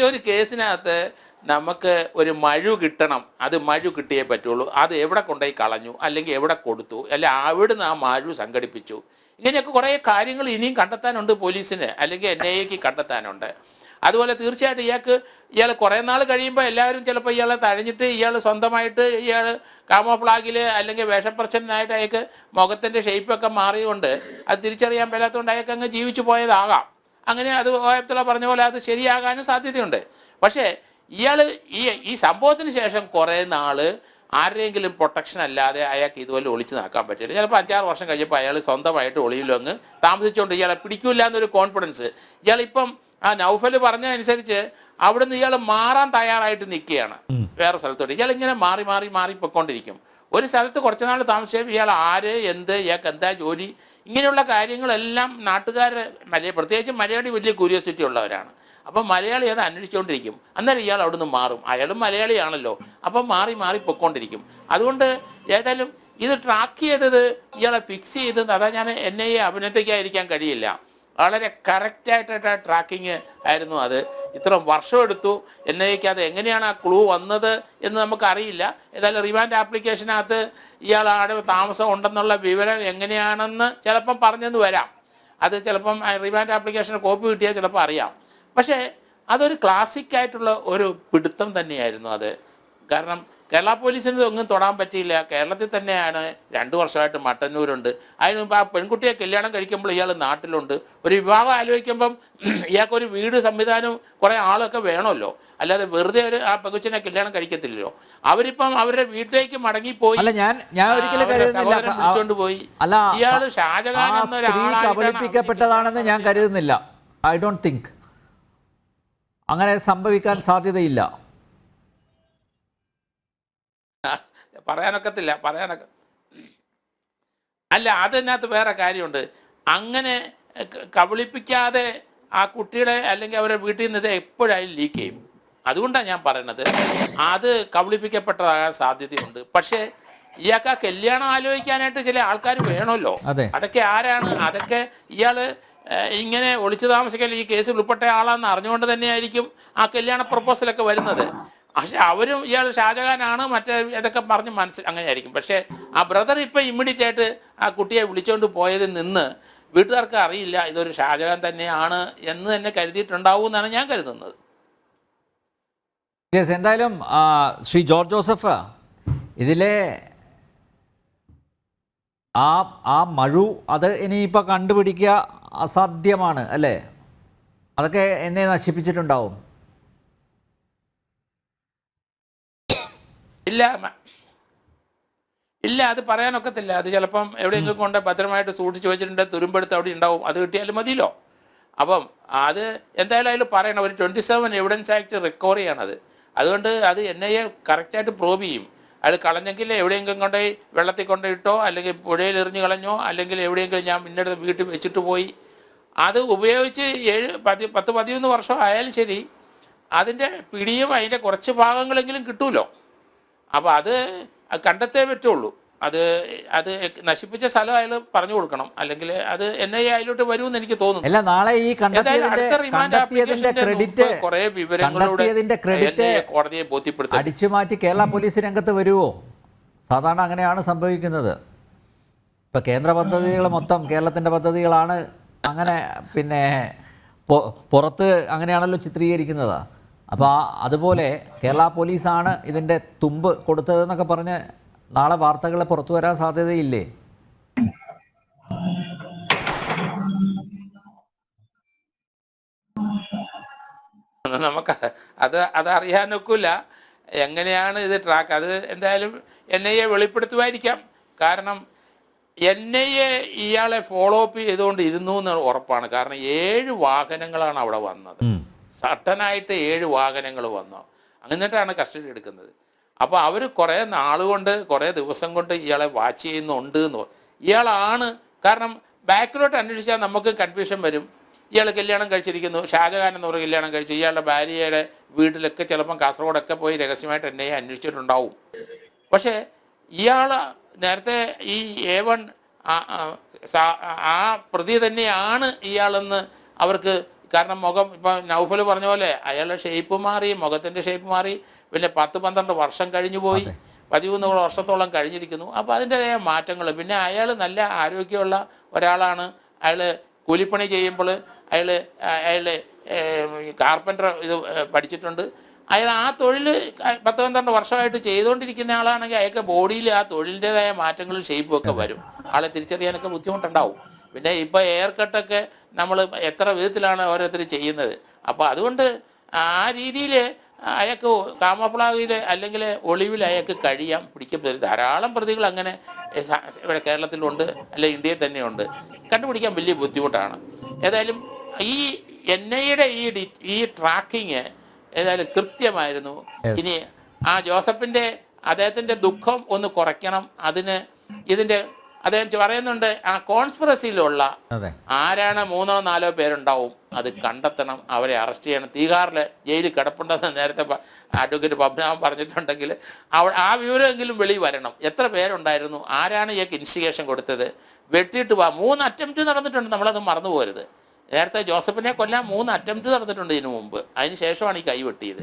ഒരു കേസിനകത്ത് നമുക്ക് ഒരു മഴു കിട്ടണം. അത് മഴു കിട്ടിയേ പറ്റുള്ളൂ. അത് എവിടെ കൊണ്ടുപോയി കളഞ്ഞു? അല്ലെങ്കിൽ എവിടെ കൊടുത്തു? അല്ലെ അവിടുന്ന് ആ മഴു സംഘടിപ്പിച്ചു? ഇങ്ങനെയൊക്കെ കുറേ കാര്യങ്ങൾ ഇനിയും കണ്ടെത്താനുണ്ട് പോലീസിന്. അല്ലെങ്കിൽ എൻ ഐ എക്ക് കണ്ടെത്താനുണ്ട്. അതുപോലെ തീർച്ചയായിട്ടും ഇയാൾക്ക് ഇയാൾ കുറേ നാൾ കഴിയുമ്പോൾ എല്ലാവരും ചിലപ്പോൾ ഇയാളെ തഴഞ്ഞിട്ട് ഇയാൾ സ്വന്തമായിട്ട് ഇയാൾ കാമോഫ്ലാഗിൽ അല്ലെങ്കിൽ വേഷപ്രശ്നനായിട്ട് അയാൾക്ക് മുഖത്തിന്റെ ഷേപ്പൊക്കെ മാറിയുകൊണ്ട് അത് തിരിച്ചറിയാൻ പറ്റാത്തതുകൊണ്ട് അയാൾക്ക് അങ്ങ് ജീവിച്ചു പോയതാകാം. അങ്ങനെ അത് ഓയത്തുള്ള പറഞ്ഞ പോലെ അത് ശരിയാകാനും സാധ്യതയുണ്ട്. പക്ഷേ ഇയാൾ ഈ ഈ സംഭവത്തിന് ശേഷം കുറേ നാൾ ആരുടെയെങ്കിലും പ്രൊട്ടക്ഷൻ അല്ലാതെ അയാൾക്ക് ഇതുപോലെ ഒളിച്ച് നടക്കാൻ പറ്റില്ല. ചിലപ്പോൾ അഞ്ചാറ് വർഷം കഴിഞ്ഞപ്പോൾ അയാൾ സ്വന്തമായിട്ട് ഒളിയിലും അങ്ങ് താമസിച്ചുകൊണ്ട് ഇയാളെ പിടിക്കില്ല എന്നൊരു കോൺഫിഡൻസ് ഇയാളിപ്പം ആ നൗഫൽ പറഞ്ഞതനുസരിച്ച് അവിടുന്ന് ഇയാൾ മാറാൻ തയ്യാറായിട്ട് നിൽക്കുകയാണ്. വേറെ സ്ഥലത്തോട്ട്. ഇയാൾ ഇങ്ങനെ മാറി മാറി മാറി പൊയ്ക്കൊണ്ടിരിക്കും. ഒരു സ്ഥലത്ത് കുറച്ച് നാൾ താമസിച്ചപ്പോൾ ഇയാൾ ആര് എന്ത് ഇയാൾക്ക് എന്താ ജോലി? ഇങ്ങനെയുള്ള കാര്യങ്ങളെല്ലാം നാട്ടുകാർ മലയാളി പ്രത്യേകിച്ച് മലയാളി വലിയ ക്യൂരിയോസിറ്റി ഉള്ളവരാണ്. അപ്പം മലയാളി അത് അന്വേഷിച്ചുകൊണ്ടിരിക്കും. അന്നേരം ഇയാൾ അവിടുന്ന് മാറും. അയാളും മലയാളിയാണല്ലോ. അപ്പം മാറി മാറി പൊയ്ക്കൊണ്ടിരിക്കും. അതുകൊണ്ട് ഏതായാലും ഇത് ട്രാക്ക് ചെയ്തത് ഇയാളെ ഫിക്സ് ചെയ്തത് അതാ ഞാൻ എന്നെ അഭിനന്ദിക്കാതിരിക്കാൻ കഴിയില്ല. വളരെ കറക്റ്റായിട്ടുള്ള ട്രാക്കിങ് ആയിരുന്നു അത്. ഇത്ര വർഷമെടുത്തു എൻ അത് എങ്ങനെയാണ് ആ ക്ലൂ വന്നത് എന്ന് നമുക്കറിയില്ല. ഏതായാലും റിമാൻഡ് ആപ്ലിക്കേഷനകത്ത് ഇയാൾ ആടെ താമസം ഉണ്ടെന്നുള്ള വിവരം എങ്ങനെയാണെന്ന് ചിലപ്പം പറഞ്ഞെന്ന് വരാം. അത് ചിലപ്പം റിമാൻഡ് ആപ്ലിക്കേഷൻ കോപ്പി കിട്ടിയാൽ ചിലപ്പോൾ അറിയാം. പക്ഷേ അതൊരു ക്ലാസിക്കായിട്ടുള്ള ഒരു പിടുത്തം തന്നെയായിരുന്നു അത്. കാരണം കേരള പോലീസിന് ഇതൊന്നും തൊടാൻ പറ്റിയില്ല. കേരളത്തിൽ തന്നെയാണ് രണ്ട് വർഷമായിട്ട് മട്ടന്നൂരുണ്ട്. അതിന് മുമ്പ് ആ പെൺകുട്ടിയെ കല്യാണം കഴിക്കുമ്പോൾ ഇയാൾ നാട്ടിലുണ്ട്. ഒരു വിവാഹം ആലോചിക്കുമ്പം ഇയാൾക്കൊരു വീട് സംവിധാനം കുറേ ആളൊക്കെ വേണമല്ലോ. അല്ലാതെ വെറുതെ ഒരു ആ പെങ്കുച്ചിനെ കല്യാണം കഴിക്കത്തില്ലല്ലോ. അവരിപ്പം അവരുടെ വീട്ടിലേക്ക് മടങ്ങിപ്പോയി. ഞാൻ ഞാൻ ഒരിക്കലും വിളിച്ചോണ്ട് പോയി. ഇയാൾ ഷാജഹാൻ കബളിപ്പിക്കപ്പെട്ടതാണെന്ന് ഞാൻ കരുതുന്നില്ല. ഐ ഡോണ്ട് തിങ്ക് അങ്ങനെ സംഭവിക്കാൻ സാധ്യതയില്ല. പറയാനൊക്കത്തില്ല പറയാനൊക്കെ അല്ല അതിനകത്ത് വേറെ കാര്യമുണ്ട്. അങ്ങനെ കബളിപ്പിക്കാതെ ആ കുട്ടിയുടെ അല്ലെങ്കിൽ അവരെ വീട്ടിൽ നിന്ന് ഇത് എപ്പോഴായാലും ലീക്ക് ചെയ്യും? അതുകൊണ്ടാണ് ഞാൻ പറയണത്. അത് കബളിപ്പിക്കപ്പെട്ടതാകാൻ സാധ്യതയുണ്ട്. പക്ഷേ ഇയാൾക്ക് ആ കല്യാണം ആലോചിക്കാനായിട്ട് ചില ആൾക്കാർ വേണമല്ലോ. അതൊക്കെ ആരാണ്? അതൊക്കെ ഇയാൾ ഇങ്ങനെ ഒളിച്ചു താമസിക്കാൻ ഈ കേസിൽ ഉൾപ്പെട്ട ആളാന്ന് അറിഞ്ഞുകൊണ്ട് തന്നെയായിരിക്കും ആ കല്യാണ പ്രപ്പോസലൊക്കെ വരുന്നത്. പക്ഷെ അവരും ഇയാൾ ഷാജഹാനാണ് മറ്റേ ഇതൊക്കെ പറഞ്ഞ് മനസ്സിൽ അങ്ങനെയായിരിക്കും. പക്ഷേ ആ ബ്രദർ ഇപ്പം ഇമ്മീഡിയറ്റ് ആയിട്ട് ആ കുട്ടിയെ വിളിച്ചുകൊണ്ട് പോയതിൽ നിന്ന് വീട്ടുകാർക്ക് അറിയില്ല ഇതൊരു ഷാജഹാൻ തന്നെയാണ് എന്ന് തന്നെ കരുതിയിട്ടുണ്ടാവും എന്നാണ് ഞാൻ കരുതുന്നത്. എന്തായാലും ശ്രീ ജോർജ് ജോസഫ് ഇതിലെ ആ ആ മഴു അത് ഇനിയിപ്പോൾ കണ്ടുപിടിക്കുക അസാധ്യമാണ് അല്ലേ? അതൊക്കെ എന്നെ നശിപ്പിച്ചിട്ടുണ്ടാവും. ഇല്ല ഇല്ല അത് പറയാനൊക്കത്തില്ല. അത് ചിലപ്പം എവിടെയെങ്കിലും കൊണ്ട് ഭദ്രമായിട്ട് സൂക്ഷിച്ച് വെച്ചിട്ടുണ്ട് തുരുമ്പെടുത്ത് അവിടെ ഉണ്ടാവും. അത് കിട്ടിയാലും മതിയല്ലോ. അപ്പം അത് എന്തായാലും അതിൽ പറയണം. ഒരു twenty seven evidence act recover ചെയ്യണത്. അതുകൊണ്ട് അത് എൻ ഐ എ കറക്റ്റായിട്ട് പ്രൂവ് ചെയ്യും. അത് കളഞ്ഞെങ്കിൽ എവിടെയെങ്കിലും കൊണ്ടേ വെള്ളത്തിൽ ഇട്ടോ അല്ലെങ്കിൽ പുഴയിൽ എറിഞ്ഞു കളഞ്ഞോ അല്ലെങ്കിൽ എവിടെയെങ്കിലും ഞാൻ പിന്നീട് വീട്ടിൽ വെച്ചിട്ട് പോയി. അത് ഉപയോഗിച്ച് ഏഴ് പതി പത്ത് പതിമൂന്ന് വർഷം ആയാലും ശരി. അതിന്റെ പിടിയും അതിന്റെ കുറച്ച് ഭാഗങ്ങളെങ്കിലും കിട്ടുമല്ലോ അപ്പോൾ അത് കണ്ടെത്തേ പറ്റുള്ളൂ. അത് അത് നശിപ്പിച്ച സ്ഥലം അയാൾ പറഞ്ഞു കൊടുക്കണം. അല്ലെങ്കിൽ അത് എൻ ഐ അതിലോട്ട് വരുമെന്ന് എനിക്ക് തോന്നുന്നു. അല്ല നാളെ ഈ ക്രെഡിറ്റ് കുറേ വിവരങ്ങളോട് ക്രെഡിറ്റ് കോടതിയെ ബോധ്യപ്പെടുത്തും അടിച്ചു മാറ്റി കേരള പോലീസ് രംഗത്ത് വരുമോ സാധാരണ അങ്ങനെയാണ് സംഭവിക്കുന്നത്. ഇപ്പൊ കേന്ദ്ര പദ്ധതികൾ മൊത്തം കേരളത്തിന്റെ പദ്ധതികളാണ്. അങ്ങനെ പിന്നെ പുറത്ത് അങ്ങനെയാണല്ലോ ചിത്രീകരിക്കുന്നത്. അപ്പോൾ അതുപോലെ കേരള പോലീസാണ് ഇതിന്റെ തുമ്പ് കൊടുത്തതെന്നൊക്കെ പറഞ്ഞ് നാളെ വാർത്തകൾ പുറത്തു വരാൻ സാധ്യതയില്ലേ? നമുക്ക് അത് അത് അറിയാനൊക്കില്ല എങ്ങനെയാണ് ഇത് ട്രാക്ക് അത് എന്തായാലും എൻ ഐ എ വെളിപ്പെടുത്തുമായിരിക്കാം. കാരണം എൻ ഐ എ ഇയാളെ ഫോളോ അപ്പ് ചെയ്തുകൊണ്ട് ഇരുന്നു എന്ന് ഉറപ്പാണ്. കാരണം ഏഴ് വാഹനങ്ങളാണ് അവിടെ വന്നത്. സട്ടനായിട്ട് ഏഴ് വാഹനങ്ങൾ വന്നു. അങ്ങനെട്ടാണ് കസ്റ്റഡി എടുക്കുന്നത്. അപ്പോൾ അവർ കുറേ നാളുകൊണ്ട് കുറേ ദിവസം കൊണ്ട് ഇയാളെ വാച്ച് ചെയ്യുന്നുണ്ട് എന്ന് ഇയാളാണ്. കാരണം ബാക്കിലോട്ട് അന്വേഷിച്ചാൽ നമുക്ക് കൺഫ്യൂഷൻ വരും. ഇയാൾ കല്യാണം കഴിച്ചിരിക്കുന്നു. ഷാജഹാൻ എന്ന് പറഞ്ഞ കല്യാണം കഴിച്ചു. ഇയാളുടെ ഭാര്യയുടെ വീട്ടിലൊക്കെ ചിലപ്പം കാസർഗോഡൊക്കെ പോയി രഹസ്യമായിട്ട് എന്നെ അന്വേഷിച്ചിട്ടുണ്ടാവും. പക്ഷേ ഇയാൾ നേരത്തെ ഈ ഏവൺ വൺ ആ പ്രതി തന്നെയാണ് ഇയാളെന്ന് അവർക്ക് കാരണം മുഖം ഇപ്പം നൗഫൽ പറഞ്ഞ പോലെ അയാളുടെ ഷേപ്പ് മാറി മുഖത്തിന്റെ ഷേപ്പ് മാറി. പിന്നെ പത്ത് പന്ത്രണ്ട് വർഷം കഴിഞ്ഞു പോയി. പതിമൂന്ന് വർഷത്തോളം കഴിഞ്ഞിരിക്കുന്നു. അപ്പോൾ അതിന്റെതായ മാറ്റങ്ങൾ. പിന്നെ അയാൾ നല്ല ആരോഗ്യമുള്ള ഒരാളാണ്. അയാൾ കൂലിപ്പണി ചെയ്യുമ്പോൾ അയാൾ അയാൾ കാർപ്പന്റർ ഇത് പഠിച്ചിട്ടുണ്ട്. അയാൾ ആ തൊഴിൽ പത്ത് പന്ത്രണ്ട് വർഷമായിട്ട് ചെയ്തുകൊണ്ടിരിക്കുന്ന ആളാണെങ്കിൽ അയാൾക്ക് ബോഡിയിൽ ആ തൊഴിലിന്റെതായ മാറ്റങ്ങളും ഷേപ്പും ഒക്കെ വരും. ആളെ തിരിച്ചറിയാനൊക്കെ ബുദ്ധിമുട്ടുണ്ടാവും. പിന്നെ ഇപ്പോൾ എയർ കട്ടൊക്കെ നമ്മൾ എത്ര വിധത്തിലാണ് ഓരോരുത്തർ ചെയ്യുന്നത്. അപ്പോൾ അതുകൊണ്ട് ആ രീതിയിൽ അയാൾക്ക് കാമപ്ലാവിൽ അല്ലെങ്കിൽ ഒളിവിൽ അയാൾക്ക് കഴിയാം പിടിക്കപ്പെടും ധാരാളം പ്രതികൾ അങ്ങനെ ഇവിടെ കേരളത്തിലുണ്ട് അല്ലെ ഇന്ത്യയിൽ തന്നെയുണ്ട്. കണ്ടുപിടിക്കാൻ വലിയ ബുദ്ധിമുട്ടാണ്. ഏതായാലും ഈ എൻ ഐയുടെ ഈ ഡി- ഈ ട്രാക്കിങ് ഏതായാലും കൃത്യമായിരുന്നു. ഇനി ആ ജോസഫിന്റെ അദ്ദേഹത്തിന്റെ ദുഃഖം ഒന്ന് കുറയ്ക്കണം. അതിന് ഇതിന്റെ അദ്ദേഹം പറയുന്നുണ്ട് ആ കോൺസ്പിറസിയിലുള്ള ആരാണ് മൂന്നോ നാലോ പേരുണ്ടാവും അത് കണ്ടെത്തണം അവരെ അറസ്റ്റ് ചെയ്യണം. തീഹാറിൽ ജയിലിൽ കിടപ്പുണ്ടെന്ന് നേരത്തെ അഡ്വക്കേറ്റ് പത്മനാഭൻ പറഞ്ഞിട്ടുണ്ടെങ്കിൽ അവ ആ വിവരമെങ്കിലും വെളി വരണം. എത്ര പേരുണ്ടായിരുന്നു ആരാണ് ഇയാൾക്ക് ഇൻസ്റ്റിഗേഷൻ കൊടുത്തത്? വെട്ടിയിട്ട് വാ. മൂന്ന് അറ്റംപ്റ്റ് നടന്നിട്ടുണ്ട് നമ്മളത് മറന്നു പോരുത് നേരത്തെ ജോസഫിനെ കൊല്ലാൻ മൂന്ന് അറ്റംപ്റ്റ് നടന്നിട്ടുണ്ട് ഇതിനു മുമ്പ്. അതിന് ശേഷമാണ് ഈ കൈ വെട്ടിയത്.